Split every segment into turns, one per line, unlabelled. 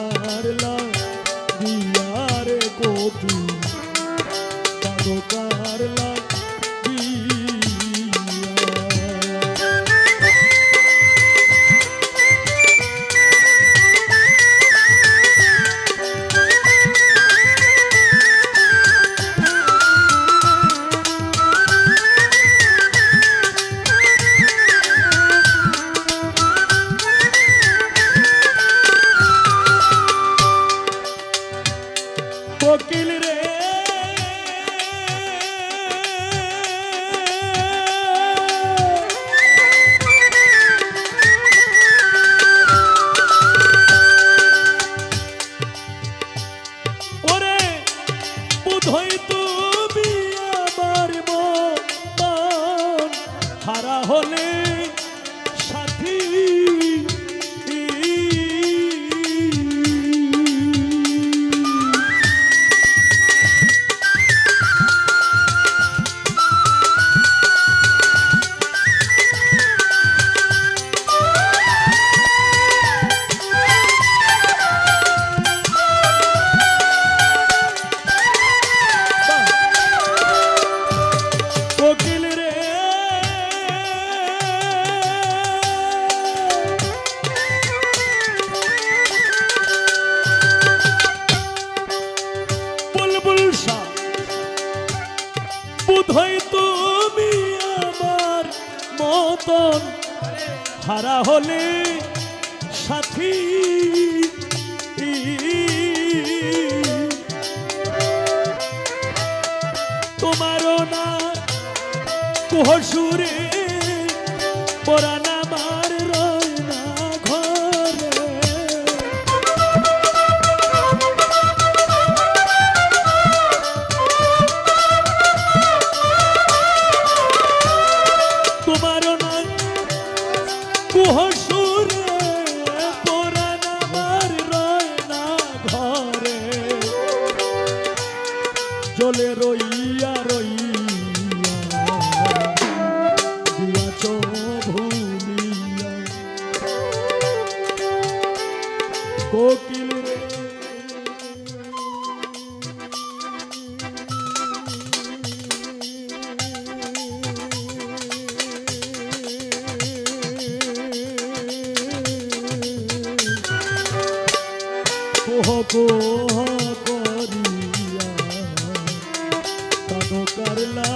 কারলা দিয়ারে কোটি কারলা মতন। হারা হলে সাথী তোমারও না কোহসুরে মা নৌকার না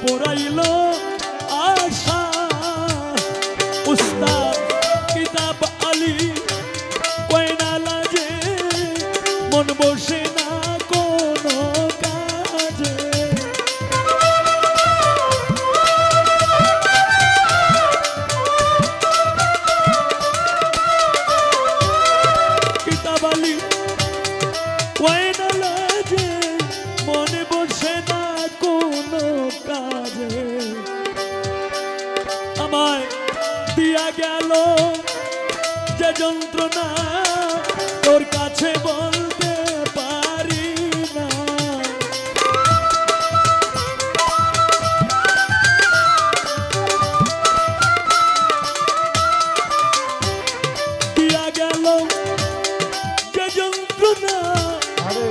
পুরাইলো তোর কাছে বলতে পারি না। দিয়া গেল যে যন্ত্রণা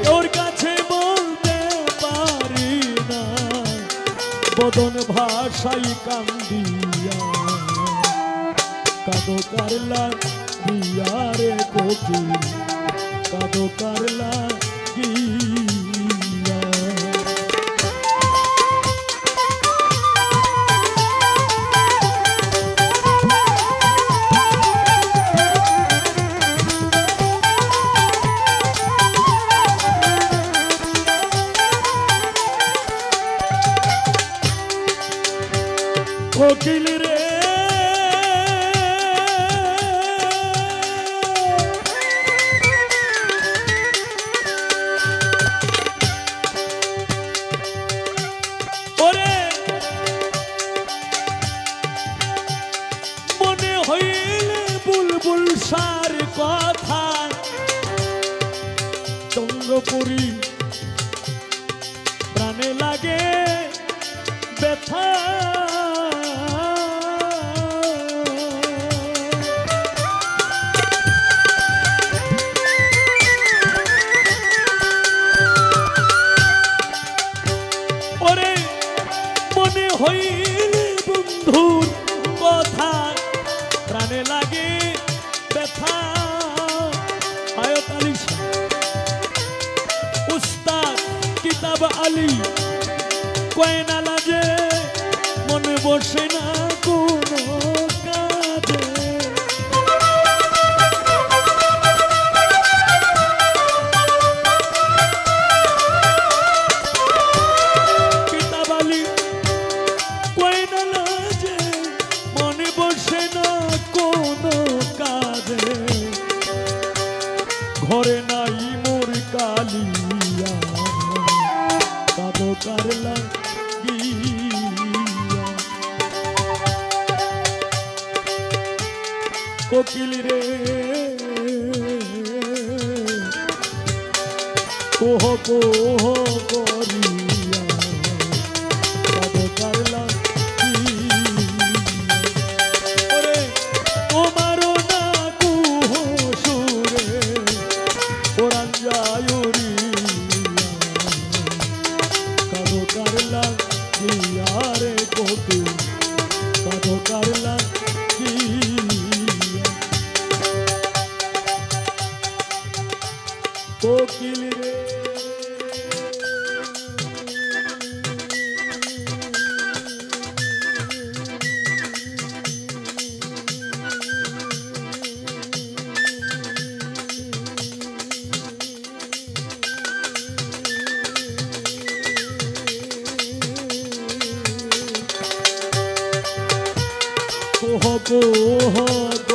তোর কাছে বলতে পারি না। বদন ভাষাই কান্দিয়া কাদো কারলা দিয়া রে কোকিল কাদো কারলা গিয়া চন্দ্রপুরী প্রাণে লাগে ব্যথা। ওরে মনে হইলে বন্ধুর কিতাব আলী কয়না কোহ কোহ করিয়া কাদো কারলা তোমারও না কুহ সুরে ওরান যায়ুরি কাদো কারলা গিয়া রে কোকি কাদো কারলা todo.